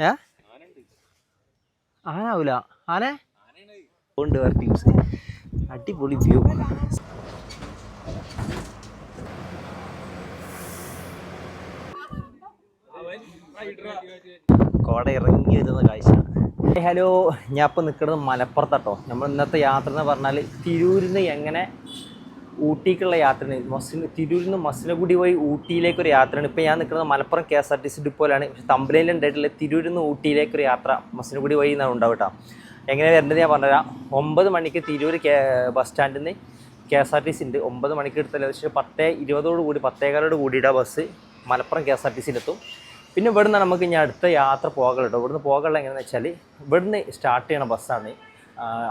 ഏ? ആനാവൂല. ആനെ? ഉണ്ട് ടീംസ് അടിപൊളി വ്യൂ കോട ഇറങ്ങി വരുന്ന കാഴ്ച. ഹലോ ഞാൻ ഇപ്പം നിൽക്കുന്നത് മലപ്പുറത്താട്ടോ. നമ്മൾ ഇന്നത്തെ യാത്ര എന്ന് പറഞ്ഞാൽ തിരൂരിൽ നിന്ന് എങ്ങനെ ഊട്ടിക്കുള്ള യാത്രയാണ്. മസിന് തിരൂരിൽ നിന്ന് മസിനഗുഡി വഴി ഊട്ടിയിലേക്കൊരു യാത്രയാണ്. ഇപ്പം ഞാൻ നിൽക്കുന്നത് Malappuram K S R T C ഡിപ്പോയിലാണ്. പക്ഷേ തമ്പലയിൽ ഉണ്ടായിട്ടുള്ള തിരൂരിൽ നിന്ന് ഊട്ടിയിലേക്കൊരു യാത്ര മസിനഗുഡി വഴി എന്നാണ് ഉണ്ടാവും കേട്ടോ. എങ്ങനെ വരേണ്ടത് ഞാൻ പറഞ്ഞുതരാം. ഒമ്പത് മണിക്ക് തിരൂർ ബസ് സ്റ്റാൻഡിൽ നിന്ന് K S R T C ഉണ്ട്. ഒമ്പത് മണിക്ക് എടുത്തല്ലേ പക്ഷേ പത്തേ ഇരുപതോട് കൂടി പത്തേകാലോട് കൂടിയിട്ട് bus Malappuram K S R T സിയിലെത്തും പിന്നെ ഇവിടുന്ന് നമുക്ക് ഇനി അടുത്ത യാത്ര പോകലുണ്ടോ ഇവിടുന്ന് പോകാനുള്ള എങ്ങനെയാണെന്ന് വെച്ചാൽ ഇവിടുന്ന് സ്റ്റാർട്ട് ചെയ്യണ ബസ്സാണ്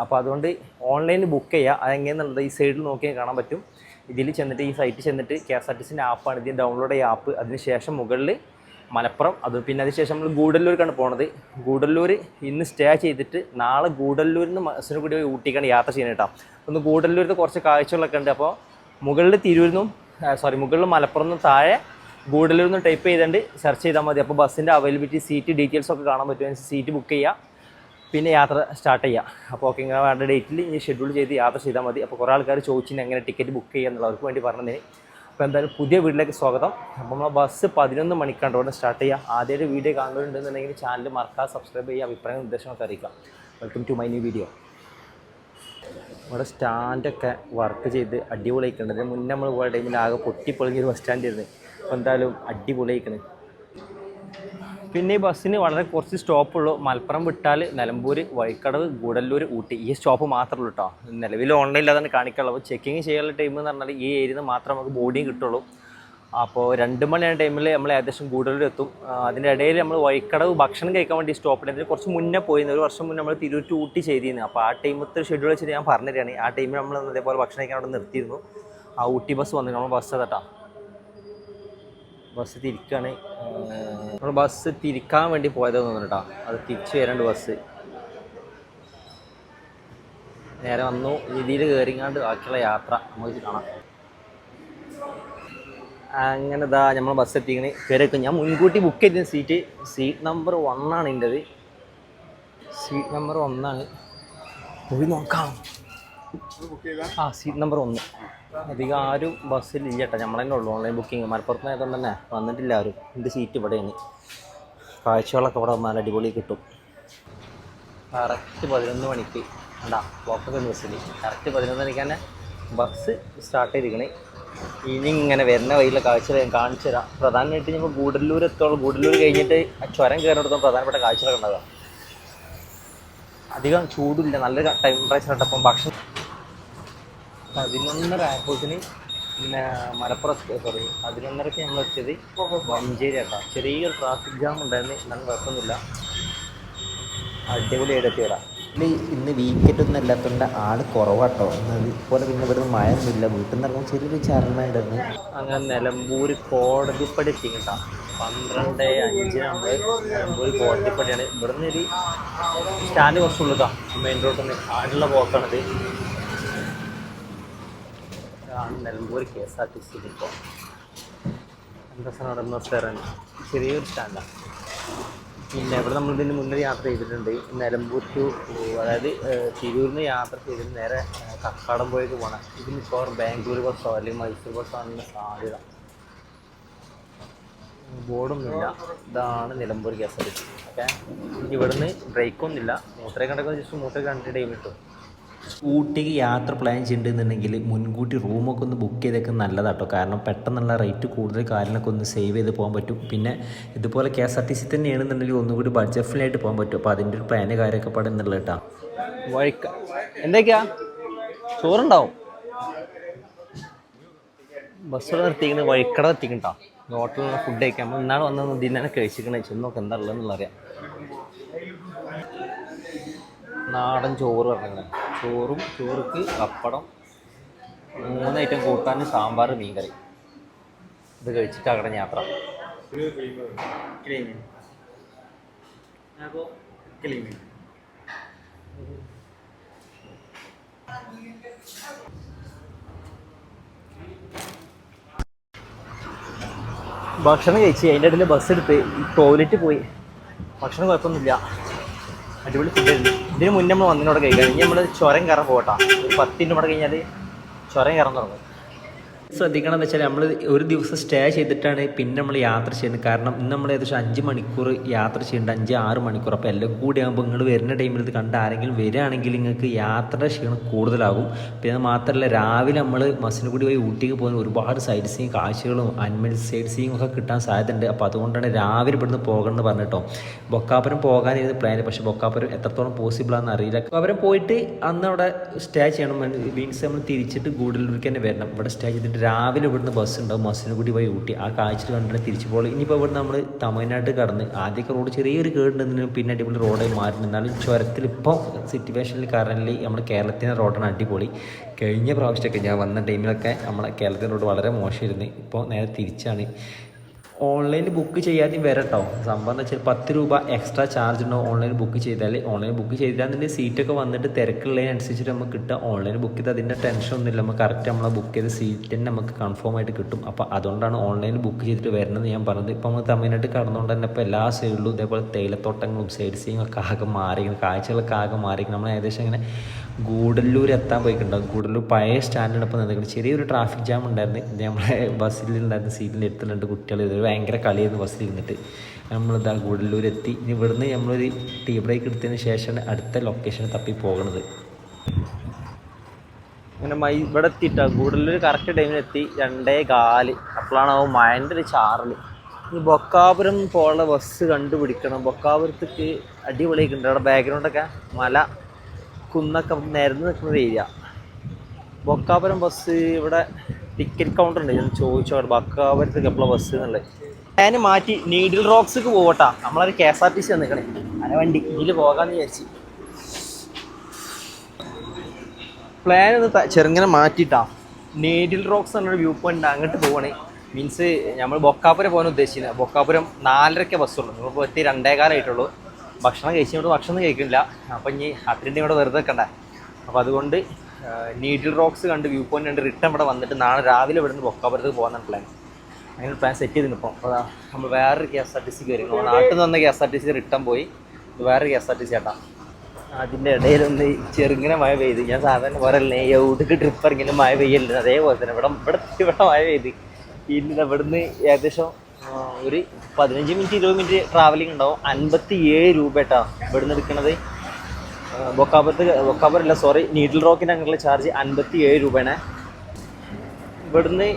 അപ്പോൾ അതുകൊണ്ട് ഓൺലൈനിൽ ബുക്ക് ചെയ്യുക അതെങ്ങനെയെന്നുള്ളത് ഈ സൈഡിൽ നോക്കിയാൽ കാണാൻ പറ്റും. ഇതിൽ ചെന്നിട്ട് ഈ സൈറ്റിൽ ചെന്നിട്ട് കെ എസ് ആർ ടി സിന്റെ ആപ്പാണ് ഇത് ഡൗൺലോഡ് ചെയ്യുക ആപ്പ് അതിന് ശേഷം മുകളിൽ മലപ്പുറം അത് പിന്നെ അതിനുശേഷം നമ്മൾ ഗൂഡല്ലൂർക്കാണ് പോണത്. ഗൂഡല്ലൂർ ഇന്ന് സ്റ്റേ ചെയ്തിട്ട് നാളെ ഗൂഡല്ലൂരിൽ നിന്ന് മസിനുകൂടി പോയി ഊട്ടിക്കാണ് യാത്ര ചെയ്യുന്നത് കേട്ടോ ഒന്ന് ഗൂഡല്ലൂരിൽ കുറച്ച് കാഴ്ചകളൊക്കെ ഉണ്ട്. അപ്പോൾ മുകളിൽ തിരൂരിൽ സോറി മുകളിൽ മലപ്പുറം നിന്നും താഴെ ഗൂഡല്ലൂരിൽ നിന്ന് ടൈപ്പ് ചെയ്തുകൊണ്ട് സെർച്ച് ചെയ്താൽ മതി അപ്പോൾ ബസ്സിന്റെ അവൈലബിലിറ്റി സീറ്റ് ഡീറ്റെയിൽസ് ഒക്കെ കാണാൻ പറ്റും. സീറ്റ് ബുക്ക് ചെയ്യുക പിന്നെ യാത്ര സ്റ്റാർട്ട് ചെയ്യാം. അപ്പോൾ ഓക്കെ ഇങ്ങനെ വേണ്ട ഡേറ്റിൽ ഇനി ഷെഡ്യൂൾ ചെയ്ത് യാത്ര ചെയ്താൽ മതി. അപ്പോൾ കുറേ ആൾക്കാർ ചോദിച്ചിന് എങ്ങനെ ടിക്കറ്റ് ബുക്ക് ചെയ്യുക എന്നുള്ളവർക്ക് വേണ്ടി പറഞ്ഞതിന്. അപ്പോൾ എന്തായാലും പുതിയ വീട്ടിലേക്ക് സ്വാഗതം. അപ്പോൾ നമ്മൾ ബസ് പതിനൊന്ന് മണിക്കാണ്ടോടെ സ്റ്റാർട്ട് ചെയ്യുക ആദ്യമായിട്ട് വീഡിയോ കാണുന്നുണ്ടെന്നുണ്ടെങ്കിൽ ചാനൽ മറക്കാതെ സബ്സ്ക്രൈബ് ചെയ്യുക. അഭിപ്രായം നിർദ്ദേശങ്ങളൊക്കെ അറിയിക്കാം. Welcome to my new video ഇവിടെ സ്റ്റാൻഡൊക്കെ വർക്ക് ചെയ്ത് അടിപൊളിയായിട്ടുണ്ട്. അതിന് മുന്നേ നമ്മൾ പോയ ടൈമിൽ ആകെ പൊട്ടിപ്പൊളിഞ്ഞൊരു ബസ് സ്റ്റാൻഡ് ഇരുന്ന് അപ്പോൾ എന്തായാലും അടിപൊളിയായിക്കണ്. പിന്നെ ഈ ബസ്സിന് വളരെ കുറച്ച് സ്റ്റോപ്പുള്ളൂ. മലപ്പുറം വിട്ടാൽ നിലമ്പൂർ വൈക്കടവ് ഗൂഡല്ലൂർ ഊട്ടി. ഈ സ്റ്റോപ്പ് മാത്രമേ ഉള്ളൂ കേട്ടോ നിലവിൽ ഓൺലൈനിൽ അതാണ് കാണിക്കുള്ളൂ ചെക്കിങ് ചെയ്യാനുള്ള ടൈം എന്ന് പറഞ്ഞാൽ ഈ ഏരിയയിൽ നിന്ന് മാത്രമേ നമുക്ക് ബോഡിയും കിട്ടുള്ളൂ. അപ്പോൾ രണ്ട് മണിയാണ് ടൈമിൽ നമ്മൾ ഏകദേശം ഗൂഡല്ലൂർ എത്തും. അതിന്റെ ഇടയിൽ നമ്മൾ വൈക്കടവ് ഭക്ഷണം കഴിക്കാൻ വേണ്ടി സ്റ്റോപ്പിൽ അതിന് കുറച്ച് മുന്നേ പോയിരുന്നു. ഒരു വർഷം മുന്നേ നമ്മൾ തിരൂർ ഊട്ടി ചെയ്തിരുന്നു അപ്പോൾ ആ ടൈമത്തെ ഷെഡ്യൂൾ വെച്ചിട്ട് ഞാൻ പറഞ്ഞുതരാണ്. ആ ടൈമിൽ നമ്മൾ അതേപോലെ ഭക്ഷണം കഴിക്കാൻ അവിടെ നിർത്തിയിരുന്നു. ആ ഊട്ടി ബസ് വന്നിരുന്നു. നമ്മൾ ബസ് കേട്ടോ ബസ് തിരിക്കുകയാണ് നമ്മൾ ബസ് തിരിക്കാൻ വേണ്ടി പോയതെന്ന് തോന്നുന്നു കേട്ടോ അത് തിരിച്ചു വരേണ്ട ബസ് നേരെ വന്നു. രീതിയിൽ കയറിങ്ങാണ്ട് ബാക്കിയുള്ള യാത്ര നമുക്ക് കാണാം. അങ്ങനെ ഇതാ നമ്മൾ ബസ് എത്തിക്കണ് കയറിയൊക്കെ ഞാൻ മുൻകൂട്ടി ബുക്ക് ചെയ്തിരുന്ന സീറ്റ് സീറ്റ് നമ്പർ വണ്ണാണ് എന്റെത് സീറ്റ് നമ്പർ ഒന്നാണ് പോയി നോക്കാം. ആ സീറ്റ് നമ്പർ ഒന്ന് അധികം ആരും ബസ്സിൽ ഇല്ല കേട്ടോ നമ്മൾ തന്നെ ഉള്ളൂ. ഓൺലൈൻ ബുക്കിംഗ് മലപ്പുറത്ത് നിന്ന് തന്നെ വന്നിട്ടില്ല ആരും. എന്റെ സീറ്റ് ഇവിടെയാണ്. കാഴ്ചകളൊക്കെ ഇവിടെ വന്നാൽ അടിപൊളി കിട്ടും. കറക്റ്റ് പതിനൊന്ന് മണിക്ക്. ഉണ്ടാ ബ്ലോക്കൊക്കെ ബസ്സിൽ കറക്റ്റ് പതിനൊന്ന് മണിക്ക് തന്നെ ബസ് സ്റ്റാർട്ട് ചെയ്തിരിക്കണേ. ഇനി ഇങ്ങനെ വരുന്ന വഴിയിലെ കാഴ്ചകൾ ഞാൻ കാണിച്ചു തരാം. പ്രധാനമായിട്ട് ഞങ്ങൾ ഗൂഡല്ലൂർ എത്തോളം ഗൂഡല്ലൂർ കഴിഞ്ഞിട്ട് ചുരം കയറിയെടുത്ത പ്രധാനപ്പെട്ട കാഴ്ചകളൊക്കെ ഉണ്ടാകാം. അധികം ചൂടില്ല. നല്ലൊരു ടെമ്പറേച്ചർ ഉണ്ട് അപ്പം ഭക്ഷണം പതിനൊന്നര ആയപ്പോഴത്തിന് പിന്നെ മലപ്പുറം സോറി പതിനൊന്നരക്ക് നമ്മൾ എത്തിയത് മഞ്ചേരി ആട്ടോ ചെറിയൊരു ട്രാഫിക് ജാം ഉണ്ടായിരുന്നു. എന്നാലും കുഴപ്പമൊന്നുമില്ല. അടിപൊളിയായിട്ട് എത്തിയടാ ഇല്ല, ഇന്ന് വീക്കെൻഡ് ഒന്നും ഇല്ലാത്തതുകൊണ്ട് ആൾ കുറവാട്ടോ. ഇതുപോലെ പിന്നെ ഇവിടുന്ന് മഴ ഒന്നുമില്ല വീട്ടിൽ നിന്ന് ഇറങ്ങുമ്പോൾ ചെറിയൊരു ചർമ്മയുണ്ടായിരുന്നു അങ്ങനെ നിലമ്പൂർ കോടതിപ്പടി എത്തിക്കണ്ട പന്ത്രണ്ട് അഞ്ചിന് നമ്മൾ നിലമ്പൂർ കോടതിപ്പടിയാണ്. ഇവിടുന്ന് ഒരു സ്റ്റാൻഡ് കുറച്ചുള്ളതാ മെയിൻ റോഡിൽ നിന്ന് ആടുള്ള പോക്കാണിത് ഇതാണ് Nilambur K S R T C sir നടന്ന സ്ഥലം ചെറിയൊരു സ്റ്റാൻഡാണ് പിന്നെ ഇവിടെ നമ്മൾ ഇതിന് മുന്നേ യാത്ര ചെയ്തിട്ടുണ്ട്. നിലമ്പൂർ ടു അതായത് തിരൂരിന് യാത്ര ചെയ്തിട്ട് നേരെ കക്കാടം പോയിട്ട് പോകണം ഇത് മിക്കവാറും ബാംഗ്ലൂർ ബസ്സോ അല്ലെങ്കിൽ മൈസൂർ ബസ്സോ ആണെന്ന് സാധ്യത. ബോർഡൊന്നുമില്ല. ഇതാണ് Nilambur K S R T C okay? ഇവിടുന്ന് ബ്രേക്കൊന്നുമില്ല മൂത്രയെ കണ്ടൊക്കെ ജസ്റ്റ് മൂത്രയൊക്കെ കണ്ടിട്ട് ടൈം കിട്ടും ഊട്ടിക്ക് യാത്ര പ്ലാൻ ചെയ്തിട്ടുണ്ടെന്നുണ്ടെങ്കിൽ മുൻകൂട്ടി റൂമൊക്കെ ഒന്ന് ബുക്ക് ചെയ്തൊക്കെ നല്ലതാട്ടോ. കാരണം പെട്ടെന്നുള്ള റേറ്റ് കൂടുതൽ കാര്യങ്ങളൊക്കെ ഒന്ന് സേവ് ചെയ്ത് പോകാൻ പറ്റും. പിന്നെ ഇതുപോലെ K S R T C തന്നെയാണെന്നുണ്ടെങ്കിൽ ഒന്നുകൂടി ബഡ്ജറ്റ് ഫ്രീ ആയിട്ട് പോകാൻ പറ്റും. അപ്പോൾ അതിന്റെ ഒരു പ്ലാന് കാര്യമൊക്കെ പാടുന്നുള്ള കേട്ടോ വഴിക്ക. എന്തൊക്കെയാ? ചോറുണ്ടാവും. ബസ് നിർത്തിക്കുന്നത് വഴിക്കട എത്തിക്കണ്ടോ ഹോട്ടലിൽ നിന്ന് ഫുഡ് കഴിക്കാൻ. നമ്മൾ ഇന്നാൾ വന്നത് ഇതിൽ തന്നെ കഴിച്ചിക്കണേ ചെന്നൊക്കെ എന്താ ഉള്ളതെന്നുള്ള അറിയാം. നാടൻ ചോറ് പറഞ്ഞത് ചോറും ചോറുക്ക് പപ്പടം മൂന്ന് ഐറ്റം കൂട്ടാൻ സാമ്പാർ മീൻകറി. ഇത് കഴിച്ചിട്ട് അവിടെ യാത്ര. ഭക്ഷണം കഴിച്ച് അതിന്റെ ഇടയിൽ ബസ് എടുത്ത് ടോയ്ലറ്റ് പോയി. ഭക്ഷണം കുഴപ്പമൊന്നുമില്ല. അടിപൊളി ഫുഡായിരുന്നു ഇതിന് മുന്നേ നമ്മൾ വന്നതിനോട് കഴിക്കാൻ ഇനി നമ്മൾ ചുരം കയറാൻ പോകട്ടാ. ഒരു പത്തിന്റെ കൂടെ കഴിഞ്ഞാൽ ചുരം കയറാൻ തുടങ്ങും. ശ്രദ്ധിക്കണം എന്ന് വെച്ചാൽ നമ്മൾ ഒരു ദിവസം സ്റ്റേ ചെയ്തിട്ടാണ് പിന്നെ നമ്മൾ യാത്ര ചെയ്യുന്നത്. കാരണം ഇന്ന് നമ്മൾ ഏകദേശം അഞ്ച് മണിക്കൂർ യാത്ര ചെയ്യേണ്ട. അഞ്ച് ആറ് മണിക്കൂർ. അപ്പോൾ എല്ലാം കൂടി ആകുമ്പോൾ നിങ്ങൾ വരുന്ന ടൈമിൽ ഇത് കണ്ട് ആരെങ്കിലും വരികയാണെങ്കിൽ നിങ്ങൾക്ക് യാത്ര ക്ഷീണം കൂടുതലാകും. പിന്നെ മാത്രമല്ല രാവിലെ നമ്മൾ മസിനുകൂടി പോയി ഊട്ടിക്ക് പോകുന്ന ഒരുപാട് സൈഡ് സീയും കാഴ്ചകളും അനിമൽ സൈഡ് സീയും ഒക്കെ കിട്ടാൻ സാധ്യതയുണ്ട്. അപ്പോൾ അതുകൊണ്ടാണ് രാവിലെ ഇവിടുന്ന് പോകണമെന്ന് പറഞ്ഞിട്ടോ. ബൊക്കാപുരം പോകാനായിരുന്നു പ്ലാൻ പക്ഷേ ബൊക്കാപുരം എത്രത്തോളം പോസിബിൾ ആണെന്ന് അറിയില്ല. ബൊക്കാപുരം പോയിട്ട് അന്ന് അവിടെ സ്റ്റേ ചെയ്യണം. മീൻസ് നമ്മൾ തിരിച്ചിട്ട് ഗൂഡല്ലൂർക്ക് തന്നെ വരണം. ഇവിടെ സ്റ്റേ ചെയ്തിട്ട് രാവിലെ ഇവിടുന്ന് ബസ് ഉണ്ടാവും ബസ്സിന് കൂടി പോയി ഊട്ടി. ആ കാഴ്ച കണ്ടിട്ട് തിരിച്ചു പോകുള്ളൂ ഇനിയിപ്പോൾ ഇവിടുന്ന് നമ്മൾ തമിഴ്നാട് കടന്ന് ആദ്യമൊക്കെ റോഡ് ചെറിയൊരു കേടുണ്ടെങ്കിലും പിന്നെ അടിപൊളി റോഡായി മാറി. എന്നാലും ചുരത്തിൽ ഇപ്പോൾ സിറ്റുവേഷനിൽ കറന്റ് നമ്മുടെ കേരളത്തിന്റെ റോഡാണ് അടിപൊളി. കഴിഞ്ഞ പ്രാവശ്യമൊക്കെ ഞാൻ വന്ന ടൈമിലൊക്കെ നമ്മളെ കേരളത്തിന്റെ റോഡ് വളരെ മോശമായിരുന്നു ഇപ്പോൾ നേരെ തിരിച്ചാണ്. ഓൺലൈനിൽ ബുക്ക് ചെയ്യാതെ വരട്ടോ. സംഭവം എന്ന് വെച്ചാൽ പത്ത് രൂപ എക്സ്ട്രാ ചാർജ് ഉണ്ടോ ഓൺലൈൻ ബുക്ക് ചെയ്താൽ ഓൺലൈൻ ബുക്ക് ചെയ്താൽ സീറ്റൊക്കെ വന്നിട്ട് തിരക്കുള്ളതിനനുസരിച്ചിട്ട് നമുക്ക് കിട്ടുക. ഓൺലൈൻ ബുക്ക് ചെയ്ത് അതിന്റെ ടെൻഷൻ ഒന്നുമില്ല. നമുക്ക് കറക്റ്റ് നമ്മളെ ബുക്ക് ചെയ്ത സീറ്റ് തന്നെ നമുക്ക് കൺഫേം ആയിട്ട് കിട്ടും. അപ്പോൾ അതുകൊണ്ടാണ് ഓൺലൈനിൽ ബുക്ക് ചെയ്തിട്ട് വരണമെന്ന് ഞാൻ പറഞ്ഞത്. ഇപ്പോൾ നമ്മൾ തമിഴ്നാട്ടിൽ കടന്നുകൊണ്ട് തന്നെ ഇപ്പോൾ എല്ലാ സൈഡിലും ഇതേപോലെ തേയിലത്തോട്ടങ്ങളും സൈഡ് സീയും ഒക്കെ ആകെ മാറിയിരിക്കുന്നു. കാഴ്ചകളൊക്കെ ആകെ മാറിയിരിക്കുന്നു. നമ്മൾ ഏകദേശം ഇങ്ങനെ ഗൂഡല്ലൂർ എത്താൻ പോയിട്ടുണ്ടാകും ഗൂഡല്ലൂർ പഴയ സ്റ്റാൻഡിനൊപ്പം നിന്നിട്ടുണ്ട് ചെറിയൊരു ട്രാഫിക് ജാം ഉണ്ടായിരുന്നു. ഇത് നമ്മളെ ബസ്സിൽ ഉണ്ടായിരുന്ന സീറ്റിൽ എടുത്തിട്ടുണ്ട് കുട്ടികൾ ഇത് ഭയങ്കര കളിയായിരുന്നു ബസ്സിൽ ഇരുന്നിട്ട്. നമ്മളിതാ ഗുഡല്ലൂരെത്തി. ഇനി ഇവിടുന്ന് നമ്മളൊരു ടീ ബ്രേക്ക് എടുത്തതിന് ശേഷമാണ് അടുത്ത ലൊക്കേഷൻ തപ്പി പോകണത്. അങ്ങനെ മൈ ഇവിടെ എത്തിയിട്ടാ ഗുഡല്ലൂർ കറക്റ്റ് ടൈമിൽ എത്തി. രണ്ടേ കാൽ. അപ്പോഴാണ് ആ മഴന്റെ ഒരു ചാറൽ. ഈ ബൊക്കാപുരം പോലുള്ള ബസ് കണ്ടുപിടിക്കണം. ബൊക്കാപുരത്തേക്ക് അടിപൊളിയൊക്കെ അവിടെ ബാക്ക്ഗ്രൗണ്ടൊക്കെ മല കുന്നൊക്കെ നിരന്ന് നിൽക്കുന്ന ഏരിയ ബൊക്കാപുരം ബസ് ഇവിടെ ടിക്കറ്റ് കൗണ്ടർ ഉണ്ട്. ഞാൻ ചോദിച്ചോ ബക്കാവരത്തേക്ക് എപ്പോഴാണ് ബസ് എന്നുള്ളത് ഞാൻ മാറ്റി നീഡിൽ റോക്സിക്ക് പോകട്ടാ നമ്മളൊരു K S R T C വന്നിക്കണേ. അങ്ങനെ വണ്ടി. ഇതിൽ പോകാമെന്ന് വിചാരിച്ചു. പ്ലാൻ ഒന്ന് ചെറുങ്ങനെ മാറ്റിയിട്ടാ നീഡിൽ റോക്സ് എന്നൊരു വ്യൂ പോയിന്റ് അങ്ങോട്ട് പോകണേ മീൻസ് നമ്മൾ ബൊക്കാപുരം പോകാൻ ഉദ്ദേശിക്കുന്നത് ബൊക്കാപുരം നാലരക്കെ ബസ്സുള്ളൂ നമ്മളിപ്പോൾ എത്തി രണ്ടേകാലമായിട്ടുള്ളൂ ഭക്ഷണം കഴിച്ചുകൊണ്ട് ഭക്ഷണം കഴിക്കുന്നില്ല. അപ്പം ഇനി അത്രയും ഇവിടെ വെറുതെ വെക്കണ്ട അപ്പോൾ അതുകൊണ്ട് നീഡിൽ റോക്സ് കണ്ട് വ്യൂ പോയിന്റ് കണ്ട് റിട്ടേൺ ഇവിടെ വന്നിട്ട് നാളെ രാവിലെ ഇവിടുന്ന് നിന്ന് ബൊക്കാപുരത്തേക്ക് പോകാനാണ് പ്ലാൻ അങ്ങനെ പ്ലാൻ സെറ്റ് ചെയ്തിന് ഇപ്പം അപ്പോൾ നമ്മൾ വേറൊരു കെ എസ് ആർ ടി സിക്ക് വരും നാട്ടിൽ നിന്ന് വന്ന K S R T C return പോയി വേറൊരു K S R T C ആട്ടാ അതിന്റെ ഇടയിലൊന്ന് ചെറുങ്ങനെ മഴ പെയ്ത്. ഞാൻ സാധാരണ പോരല്ലേ എവിടേക്ക് ട്രിപ്പ് ഇറങ്ങിയാലും മഴ പെയ്യലുണ്ട് അതേപോലെ തന്നെ ഇവിടെ ഇവിടെ ഇവിടെ മഴ പെയ്ത്. പിന്നെ ഇവിടുന്ന് ഏകദേശം ഒരു പതിനഞ്ച് മിനിറ്റ് ഇരുപത് മിനിറ്റ് ട്രാവലിംഗ് ഉണ്ടാവും. അൻപത്തി ഏഴ് രൂപ കേട്ടോ ഇവിടുന്ന് എടുക്കണത്. ബൊക്കാപുരത്ത് ബൊക്കാബറല്ല സോറി നീഡിൽ റോക്കിന് അങ്ങനെയുള്ള ചാർജ് അൻപത്തി ഏഴ് രൂപയാണ് ഇവിടുന്ന്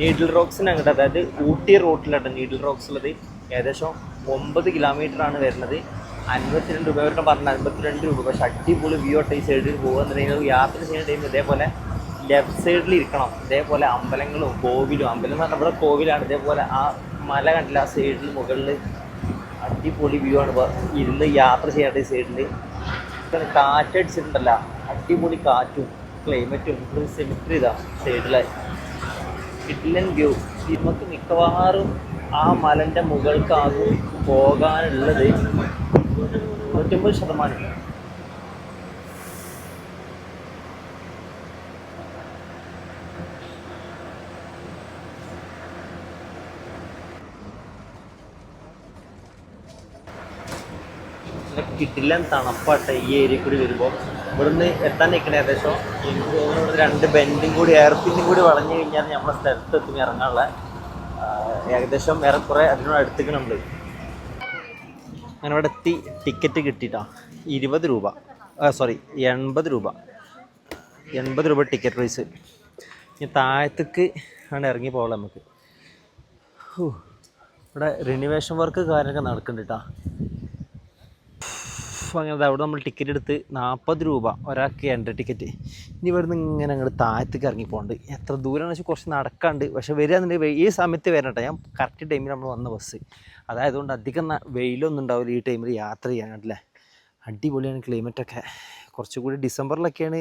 നീഡിൽ റോക്സിന് അങ്ങോട്ട് അതായത് ഊട്ടി റൂട്ടിലാണ് നീഡിൽ റോക്സ് ഉള്ളത്. ഏകദേശം ഒമ്പത് കിലോമീറ്റർ ആണ് വരുന്നത്. അൻപത്തിരണ്ട് രൂപ അവരുടെ പറഞ്ഞ അൻപത്തിരണ്ട് രൂപ. പക്ഷെ അടിപൊളി വ്യൂ ആയിട്ട് ഈ സൈഡിൽ പോകുന്നുണ്ടെങ്കിൽ യാത്ര ചെയ്യുന്ന ടൈം ഇതേപോലെ ലെഫ്റ്റ് സൈഡിൽ ഇരിക്കണം. ഇതേപോലെ അമ്പലങ്ങളും കോവിലും അമ്പലം എന്ന് പറഞ്ഞാൽ ഇവിടെ കോവിലാണ്. ഇതേപോലെ ആ മല കണ്ടില്ല ആ സൈഡിൽ മുകളിൽ അടിപൊളി വ്യൂ ആണ്. ഇരുന്ന് യാത്ര ചെയ്യാത്ത ഈ സൈഡിൽ കാറ്റടിച്ചിട്ടുണ്ടല്ല അടിപൊളി കാറ്റും ക്ലൈമറ്റും ഒരു സെമിട്രി ഇതാ സൈഡിലായി ഇഡ്ലൻ വ്യൂ നമുക്ക് മിക്കവാറും ആ മലന്റെ മുകൾക്കാകും പോകാനുള്ളത് നൂറ്റമ്പത് ശതമാനം. കിട്ടില്ല തണുപ്പാട്ടെ ഈ ഏരിയ കൂടി വരുമ്പോൾ ഇവിടുന്ന് എത്താൻ നിൽക്കണേ ഏകദേശം എനിക്ക് തോന്നുന്നു ഇവിടുന്ന് രണ്ട് ബെൻഡും കൂടി എയർപിന്നും കൂടി വളഞ്ഞു കഴിഞ്ഞാൽ നമ്മളെ സ്ഥലത്ത് എത്തുന്ന ഇറങ്ങാനുള്ള. ഏകദേശം ഏകദേശം ഏറെക്കുറെ അതിനോട് അടുത്തേക്കുന്നുണ്ട് അങ്ങനെ ഇവിടെ എത്തി ടിക്കറ്റ് കിട്ടിയിട്ടാ ഇരുപത് രൂപ. സോറി എൺപത് രൂപ. എൺപത് രൂപ ടിക്കറ്റ് പ്രൈസ് ഇനി താഴത്തേക്ക് ആണ് ഇറങ്ങി പോകാം നമുക്ക്. ഇവിടെ റിനിവേഷൻ വർക്ക് കാര്യമൊക്കെ നടക്കുന്നുണ്ട് കേട്ടോ. അങ്ങനെ അവിടെ നമ്മൾ ടിക്കറ്റ് എടുത്ത് നാൽപ്പത് രൂപ ഒരാൾക്ക് എൻട്രി ടിക്കറ്റ് ഇനി ഇവിടുന്ന് ഇങ്ങനെ അങ്ങോട്ട് താഴത്തേക്ക് ഇറങ്ങി പോകുന്നുണ്ട് എത്ര ദൂരമാണെന്ന് വെച്ചാൽ കുറച്ച് നടക്കാണ്ട്. പക്ഷെ എന്നുണ്ടെങ്കിൽ ഈ സമയത്ത് വരണ്ട ഞാൻ കറക്റ്റ് ടൈമിൽ നമ്മൾ വന്ന ബസ് അതായത് കൊണ്ട് അധികം വെയിലൊന്നും ഉണ്ടാവില്ല ഈ ടൈമിൽ യാത്ര ചെയ്യാനായിട്ടില്ലേ. അടിപൊളിയാണ് ക്ലൈമറ്റൊക്കെ കുറച്ചുകൂടി ഡിസംബറിലൊക്കെയാണ്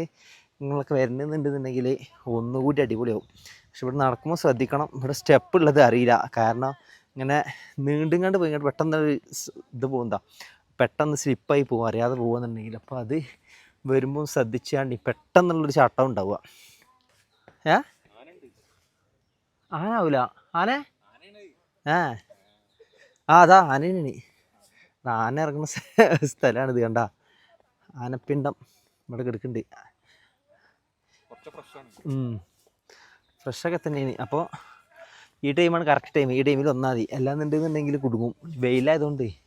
നിങ്ങളൊക്കെ വരുന്നുണ്ടെന്നുണ്ടെങ്കിൽ ഒന്നുകൂടി അടിപൊളിയാവും. പക്ഷെ ഇവിടെ നടക്കുമ്പോൾ ശ്രദ്ധിക്കണം. ഇവിടെ സ്റ്റെപ്പ് ഉള്ളത് അറിയില്ല. കാരണം ഇങ്ങനെ നീണ്ടും കണ്ട് പോയി പെട്ടെന്ന് ഇത് പോകുന്നതാ. പെട്ടെന്ന് സ്ലിപ്പായി പോകും അറിയാതെ പോകുന്നുണ്ടെങ്കിൽ അപ്പോൾ അത് വരുമ്പോൾ ശ്രദ്ധിച്ചാണ്ട് പെട്ടെന്നുള്ളൊരു ചാട്ടം ഉണ്ടാവുക. ഏ? ആനാവൂല. ആന? ഏ? ആ അതാ ആനയാണ് ആന ഇറങ്ങുന്ന സ്ഥ- സ്ഥലമാണ് ഇത് കണ്ട. ആനപ്പിണ്ടം ഇവിടെ കിടക്കുന്നുണ്ട്. ഫ്രഷൊക്കെ തന്നെയാണ് അപ്പോൾ ഈ ടൈമാണ് കറക്റ്റ് ടൈം ഈ ടൈമിൽ ഒന്നാതി അല്ലാന്നുണ്ടെന്നുണ്ടെങ്കിൽ കുടുങ്ങും. വെയിലായതുകൊണ്ട്.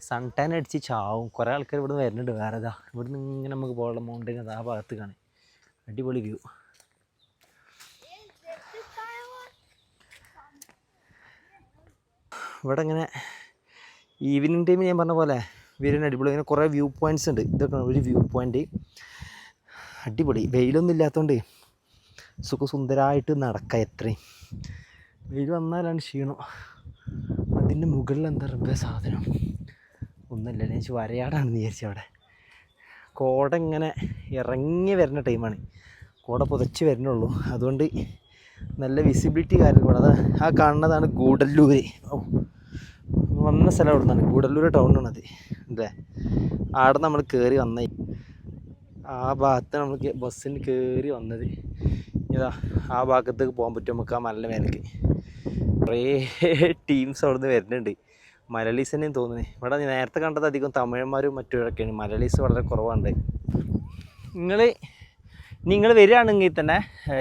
സൺ ടാൻ അടിച്ച് ചാവും. കുറേ ആൾക്കാർ ഇവിടെ നിന്ന് വരുന്നുണ്ട്. വേറെ ഇതാ ഇവിടെ നിന്ന് ഇങ്ങനെ നമുക്ക് പോകാനുള്ള മൗണ്ടൻ അത് ആ ഭാഗത്ത് അടിപൊളി വ്യൂ ഇവിടെ ഇങ്ങനെ ഈവനിങ് ടൈമിൽ ഞാൻ പറഞ്ഞ പോലെ വീരൻ അടിപൊളി ഇങ്ങനെ കുറേ വ്യൂ പോയിന്റ്സ് ഉണ്ട്. ഇതൊക്കെ ഒരു വ്യൂ പോയിന്റ് അടിപൊളി. വെയിലൊന്നും ഇല്ലാത്തതുകൊണ്ട് സുഖസുന്ദരമായിട്ട് നടക്കാം എത്രയും. വെയിൽ വന്നാലാണ് ക്ഷീണം. അതിന്റെ മുകളിൽ എന്താ പറയുക സാധനം? ഒന്നുമില്ല ഞാൻ വരയാടാണ് വിചാരിച്ചു അവിടെ. കോട ഇങ്ങനെ ഇറങ്ങി വരുന്ന ടൈമാണ് കോട പുതച്ച് വരുന്നുള്ളൂ. അതുകൊണ്ട് നല്ല വിസിബിലിറ്റി കാര്യം കൂടെ. അത് ആ കാണുന്നതാണ് ഗൂഡല്ലൂർ ഓ വന്ന സ്ഥലം അവിടെ നിന്നാണ് ഗൂഡല്ലൂർ ടൗണാണത് അല്ലേ? ആടെ നമ്മൾ കയറി വന്ന. ആ ഭാഗത്ത് നമ്മൾ ബസ്സിന് കയറി വന്നത്. ഇതാ ആ ഭാഗത്തേക്ക് പോകാൻ പറ്റും നമുക്ക് ആ മലയുടെ മേലേക്ക്. കുറേ ടീംസ് അവിടെ നിന്ന് വരുന്നുണ്ട്. മലയാളീസ് തന്നെയും തോന്നുന്നത് ഇവിടെ നേരത്തെ കണ്ടത് അധികം തമിഴന്മാരും മറ്റൊരൊക്കെയാണ് മലയാളീസ് വളരെ കുറവാണ്. നിങ്ങൾ നിങ്ങൾ വരികയാണെങ്കിൽ തന്നെ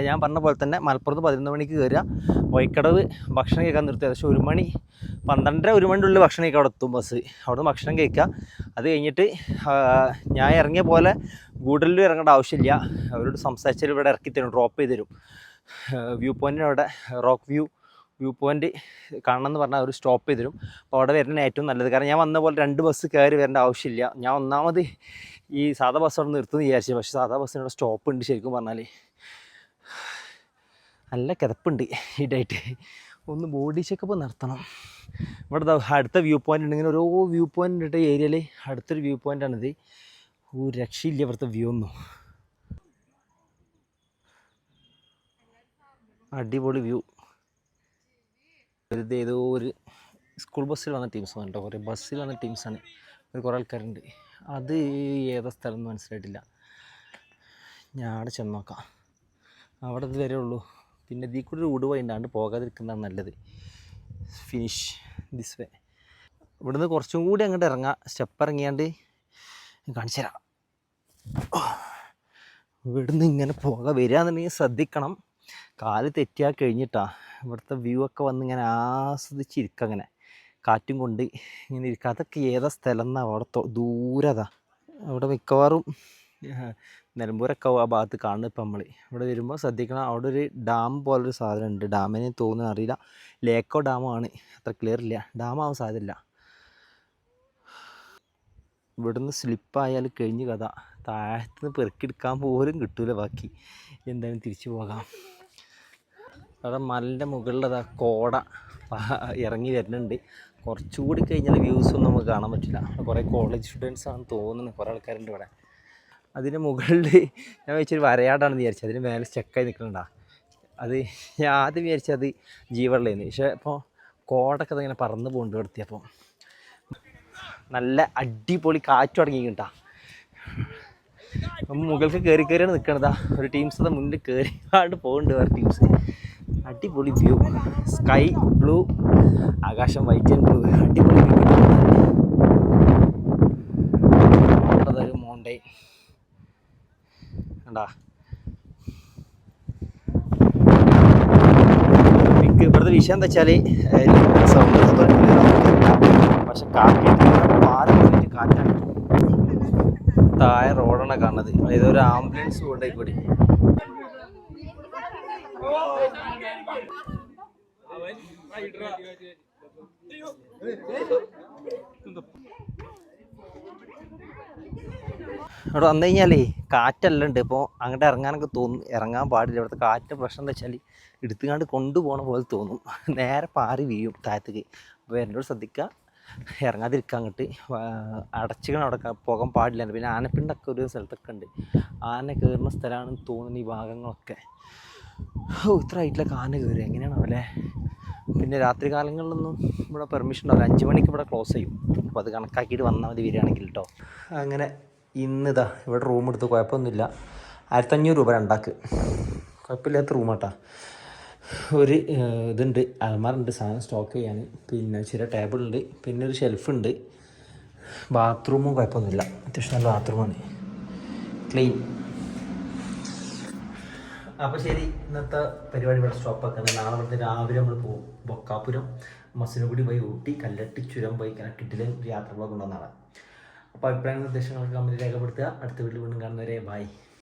ഞാൻ പറഞ്ഞ പോലെ തന്നെ മലപ്പുറത്ത് പതിനൊന്ന് മണിക്ക് കയറുക. വൈക്കടവ് ഭക്ഷണം കഴിക്കാൻ നിർത്തി ഏകദേശം ഒരു മണി പന്ത്രണ്ടര ഒരു മണിന്റെ ഉള്ളിൽ ഭക്ഷണം കഴിക്കാൻ അവിടെ എത്തും ബസ്. അവിടെ നിന്ന് ഭക്ഷണം കഴിക്കുക. അത് കഴിഞ്ഞിട്ട് ഞാൻ ഇറങ്ങിയ പോലെ ഗൂഡലിൽ ഇറങ്ങേണ്ട ആവശ്യമില്ല. അവരോട് സംസാരിച്ചാൽ ഇവിടെ ഇറക്കി തരും ഡ്രോപ്പ് ചെയ്ത് തരും. വ്യൂ പോയിന്റിന് അവിടെ റോക്ക് വ്യൂ വ്യൂ പോയിന്റ് കാണണം എന്ന് പറഞ്ഞാൽ അവർ സ്റ്റോപ്പ് ചെയ്തു തരും അപ്പോൾ അവിടെ വരുന്ന ഏറ്റവും നല്ലത്. കാരണം ഞാൻ വന്ന പോലെ രണ്ട് ബസ് കയറി വരേണ്ട ആവശ്യമില്ല. ഞാൻ ഒന്നാമത് ഈ സാധാ ബസ് അവിടെ നിർത്തുമെന്ന് വിചാരിച്ചു. പക്ഷേ സാധാ ബസ്സിന് ബസ്സിനവിടെ സ്റ്റോപ്പ് ഉണ്ട് ശരിക്കും പറഞ്ഞാൽ നല്ല കിതപ്പുണ്ട് ഈ ഡേറ്റ് ഒന്ന് ബോഡി ചെക്കപ്പ് നടത്തണം ഇവിടെ അടുത്ത വ്യൂ പോയിന്റ് ഉണ്ടെങ്കിൽ ഓരോ വ്യൂ പോയിന്റ് ഇട്ട ഏരിയയിൽ അടുത്തൊരു വ്യൂ പോയിന്റാണിത് ഒരു രക്ഷയില്ല ഇവിടുത്തെ വ്യൂ ഒന്നും. അടിപൊളി വ്യൂ വെറുതെ ഏതോ ഒരു സ്കൂൾ ബസ്സിൽ വന്ന ടീംസ് കേട്ടോ കുറേ ബസ്സിൽ വന്ന ടീംസാണ് ഒരു കുറേ ആൾക്കാരുണ്ട്. അത് ഏതാ സ്ഥലം എന്ന് മനസ്സിലായിട്ടില്ല. ഞാൻ അവിടെ ചെന്ന് നോക്കാം അവിടെ ഇത് വരെ ഉള്ളൂ. പിന്നെ ഇതിൽ കൂടി ഒരു ഉടുവ ഉണ്ടാണ്ട് പോകാതിരിക്കുന്നതാണ് നല്ലത്. ഫിനിഷ് ദിസ് വേ ഇവിടുന്ന് കുറച്ചും കൂടി അങ്ങോട്ട് ഇറങ്ങാം. സ്റ്റെപ്പ് ഇറങ്ങിയാണ്ട് കാണിച്ചു തരാം. ഇവിടുന്ന് ഇങ്ങനെ പോകാൻ വരികയെന്നുണ്ടെങ്കിൽ ശ്രദ്ധിക്കണം. കാൽ തെറ്റിയാൽ കഴിഞ്ഞിട്ടാ. ഇവിടുത്തെ വ്യൂ ഒക്കെ വന്ന് ഇങ്ങനെ ആസ്വദിച്ചിരിക്കുക അങ്ങനെ. കാറ്റും കൊണ്ട് ഇങ്ങനെ ഇരിക്കുക അതൊക്കെ ഏതാ സ്ഥലം എന്നാണ് അവിടെ ദൂരതാ. അവിടെ മിക്കവാറും നിലമ്പൂരൊക്കെ ആ ഭാഗത്ത് കാണുന്നത് ഇപ്പം നമ്മൾ ഇവിടെ വരുമ്പോൾ ശ്രദ്ധിക്കണം അവിടെ ഒരു ഡാം പോലൊരു സാധനം ഉണ്ട് ഡാമിനെ തോന്നുന്നു അറിയില്ല. ലേക്കോ ഡാമോ ആണ്. അത്ര ക്ലിയർ ഇല്ല. ഡാമാവാൻ സാധ്യതയില്ല. ഇവിടുന്ന് സ്ലിപ്പായാൽ കഴിഞ്ഞ് കഥ. താഴത്തുനിന്ന് പെറുക്കിയെടുക്കാൻ പോലും കിട്ടൂല ബാക്കി. എന്തായാലും തിരിച്ചു പോകാം. അവിടെ മലന്റെ മുകളിലതാ കോട ഇറങ്ങി വരുന്നുണ്ട്. കുറച്ചുകൂടി കഴിഞ്ഞാൽ വ്യൂസ് ഒന്നും നമുക്ക് കാണാൻ പറ്റില്ല. കുറേ കോളേജ് സ്റ്റുഡൻസ് ആണെന്ന് തോന്നുന്നു. കുറേ ആൾക്കാരുണ്ട് ഇവിടെ. അതിന്റെ മുകളിൽ ഞാൻ വെച്ചൊരു വരയാടാണെന്ന് വിചാരിച്ചത് അതിന് മേലെ ചെക്കായി നിൽക്കുന്നുണ്ടാ അത് ഞാൻ ആദ്യം വിചാരിച്ചത് ജീവള്ളേന്ന് പക്ഷേ ഇപ്പോൾ കോടൊക്കെ ഇങ്ങനെ പറന്ന് പോകുന്നുണ്ട് ഇവിടുത്തെ നല്ല അടിപൊളി കാറ്റ് തുടങ്ങിയിട്ടാ മുകൾക്ക് കയറി കയറിയാണ് നിൽക്കണതാ ഒരു ടീംസ് മുന്നിൽ കയറി ആണ്ട് പോകുന്നുണ്ട് വേറെ ടീംസ് അടിപൊളി വ്യൂ സ്കൈ ബ്ലൂ ആകാശം വൈറ്റ് ആൻഡ് ബ്ലൂ അടിപൊളി വ്യൂ അതൊരു കണ്ടാ? ഇവിടുത്തെ വിഷയം എന്താ വെച്ചാൽ പക്ഷെ കാറ്റ് കാറ്റാണ് താഴെ റോഡാണ് കാണുന്നത്. ഇതൊരു ആംബുലൻസ് കൊണ്ടേ കൂടി അവിടെ വന്നു കഴിഞ്ഞാലേ കാറ്റെല്ലാം ഉണ്ട്. ഇപ്പോൾ അങ്ങോട്ട് ഇറങ്ങാനൊക്കെ തോന്നും. ഇറങ്ങാൻ പാടില്ല. ഇവിടുത്തെ കാറ്റ് പ്രശ്നം എന്താ വെച്ചാൽ എടുത്തുകാണ്ട് കൊണ്ടുപോകണ പോലെ തോന്നും. നേരെ പാറി വീഴും താഴത്തേക്ക്. അപ്പോൾ എന്നോട് ശ്രദ്ധിക്കുക ഇറങ്ങാതിരിക്കുക അങ്ങോട്ട്. അടച്ചിക്കണം അവിടെ പോകാൻ പാടില്ല. പിന്നെ ആനപ്പിണ്ടൊക്കെ ഒരു സ്ഥലത്തൊക്കെ ഉണ്ട്. ആന കയറുന്ന സ്ഥലമാണെന്ന് തോന്നുന്നു ഈ ഭാഗങ്ങളൊക്കെ. ഓ ഇത്ര ഹൈറ്റിലൊക്കെ ആന കയറി എങ്ങനെയാണ് അവലെ പിന്നെ രാത്രി കാലങ്ങളിലൊന്നും ഇവിടെ പെർമിഷൻ ഉണ്ടാവില്ല. അഞ്ച് മണിക്ക് ഇവിടെ ക്ലോസ് ചെയ്യും. അപ്പോൾ അത് കണക്കാക്കിയിട്ട് വന്നാൽ മതി വരികയാണെങ്കിൽ കേട്ടോ അങ്ങനെ ഇന്നിതാ ഇവിടെ റൂം എടുത്ത് കുഴപ്പമൊന്നുമില്ല. ആയിരത്തഞ്ഞൂറ് രൂപ രണ്ടാക്ക്. കുഴപ്പമില്ലാത്ത റൂമാട്ടാ ഒരു ഇതുണ്ട്. അലമാറുണ്ട് സാധനം സ്റ്റോക്ക് ചെയ്യാൻ. പിന്നെ ചെറിയ ടേബിളുണ്ട് പിന്നെ ഒരു ഷെൽഫുണ്ട് ബാത്റൂമും കുഴപ്പമൊന്നുമില്ല. അത്യാവശ്യം നല്ല ബാത്റൂമാണ് ക്ലീൻ അപ്പോൾ ശരി ഇന്നത്തെ പരിപാടി ഇവിടെ സ്റ്റോപ്പ് ആക്കുന്നത് നാളെ ഇവിടുത്തെ രാവിലെ നമ്മൾ പോകും ബൊക്കാപുരം. മസിനുകുടി പോയി ഊട്ടി കല്ലട്ടി ചുരം പോയി ഇങ്ങനെ കിട്ടിലും യാത്ര നാളെ അപ്പോൾ അഭിപ്രായ നിർദ്ദേശങ്ങളൊക്കെ കമന്റ് രേഖപ്പെടുത്തുക. അടുത്ത വീട്ടിൽ വീണ്ടും കാണുന്നവരെ ബൈ